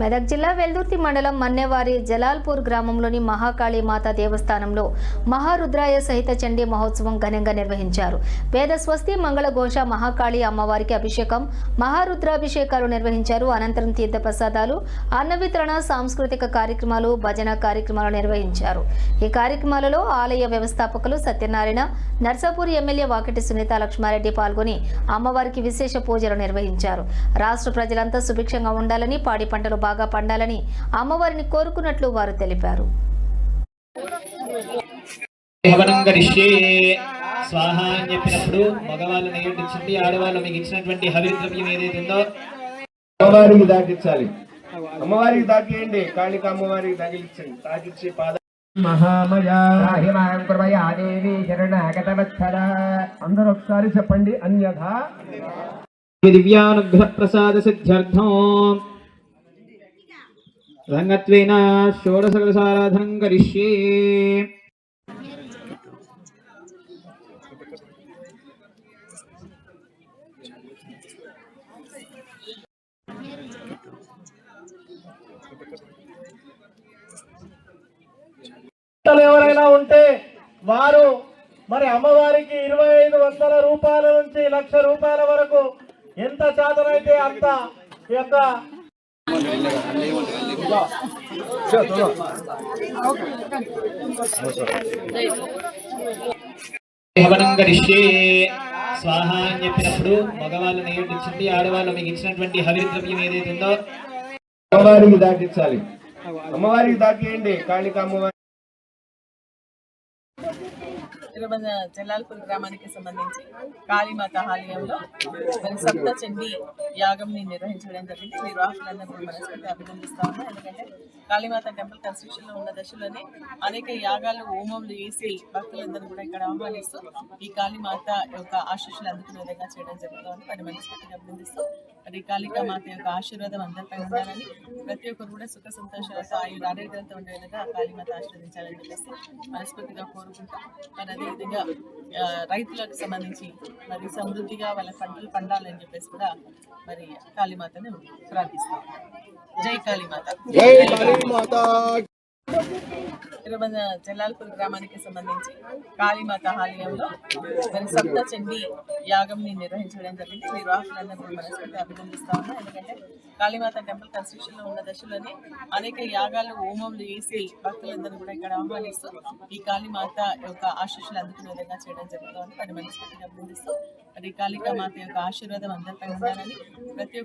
మెదక్ జిల్లా వెల్దుర్తి మండలం మన్నెవారి జలాల్పూర్ గ్రామంలోని మహాకాళీ మాత దేవస్థానంలో మహారుద్రాయ సహిత చండీ మహోత్సవం ఘనంగా నిర్వహించారు. పేద స్వస్తి మంగళఘోష మహాకాళి అమ్మవారికి అభిషేకం మహారుద్రాభిషేకాలు నిర్వహించారు. అనంతరం తీర్థప్రసాదాలు అన్న వితరణ సాంస్కృతిక కార్యక్రమాలు భజన కార్యక్రమాలు నిర్వహించారు. ఈ కార్యక్రమాలలో ఆలయ వ్యవస్థాపకులు సత్యనారాయణ నర్సాపూర్ ఎమ్మెల్యే వాకిటి సునీత లక్ష్మారెడ్డి పాల్గొని అమ్మవారికి విశేష పూజలు నిర్వహించారు. రాష్ట్ర ప్రజలంతా సుభిక్షంగా ఉండాలని పాడి పంటలు బాగా పండాలని అమ్మవారిని కోరుకున్నట్లు వారు తెలిపారు. హవనం గరిష్యే. స్వాహ అని చెప్పినప్పుడు మగవాళ్ళు నియమించండి ఆడవాళ్ళు మీకు ఇచ్చినటువంటి హవిర ద్రవ్యం ఏదైతే ఉందో అమ్మవారికి దాటించాలి. అమ్మవారికి దాటియండి కాళిక అమ్మవారికి తగిలించండి తాకిచ్చి పాద అందరూ ఒకసారి చెప్పండి అన్యథా. దివ్యానుగ్రహ ప్రసాద సిద్ధ్యర్థం రంగత్వేన షోడశకలసారాధనం కరిష్యే ఎవరైనా ఉంటే వారు మరి అమ్మవారికి ఇరవై ఐదు వందల రూపాయల నుంచి లక్ష రూపాయల వరకు ఎంత చేతనైతే అంత ఈ యొక్క హవనం గరిష్యే స్వాహ అని చెప్పినప్పుడు మగవాళ్ళు నియమించండి ఆడవాళ్ళు మీకు ఇచ్చినటువంటి హవిర ద్రవ్యం ఏదైతే ఉందో అమ్మవారికి దాటించాలి. అమ్మవారికి దాటియండి కాళిక అమ్మవారి. తిరుమల జలాల్పూర్ గ్రామానికి సంబంధించి కాళీమాత ఆలయంలో సప్త చండీ యాగంని నిర్వహించడం జరిగింది. నిర్వాహకులందరూ కూడా మనస్ఫూర్తి అభినందిస్తా ఉన్నా ఎందుకంటే కాళీమాత టెంపుల్ కన్స్ట్రక్షన్లో ఉన్న దశలోనే అనేక యాగాలు హోమములు వేసి భక్తులందరూ కూడా ఇక్కడ ఆహ్వానిస్తూ ఈ కాళీమాత యొక్క ఆశీస్సులు అందుకునే విధంగా చేయడం జరుగుతుంది. మరి మనస్ఫూర్తిగా అభినందిస్తూ మరి కాళికా మాత యొక్క ఆశీర్వాదం అందరిపై ఉండాలని ప్రతి ఒక్కరు కూడా సుఖ సంతోషాలతో ఆయన ఆరోగ్యంతో ఉండే విధంగా కాళీమాత ఆశీర్వదించాలని చెప్పేసి మనస్ఫూర్తిగా కోరుకుంటాం మరి అదేవిధంగా రైతులకు సంబంధించి మరి సమృద్ధిగా వాళ్ళ పంటలు పండాలని చెప్పేసి కూడా మరి కాళీమాతను ప్రార్థిస్తాం. జై కాళీమాత తిరుమల జలాల్పూర్ గ్రామానికి సంబంధించి కాళీమాత ఆలయంలో మరి సప్త చండీ యాగంని నిర్వహించడం జరిగింది. నిర్వాహకులందరూ మనస్ఫూర్తి అభినందిస్తా ఉన్నాం. ఎందుకంటే కాళీమాత టెంపుల్ కన్స్ట్రక్షన్లో ఉన్న దశలోనే అనేక యాగాలు హోమంలు వేసి భక్తులందరూ కూడా ఇక్కడ ఆహ్వానిస్తూ ఈ కాళీమాత యొక్క ఆశీస్సులు అందుకునే విధంగా చేయడం జరుగుతుంది. మరి మనస్ఫూర్తిగా అభినందిస్తూ మరి కాళికా మాత యొక్క ఆశీర్వాదం అందరిపై ఉండాలని ప్రతి ఒక్క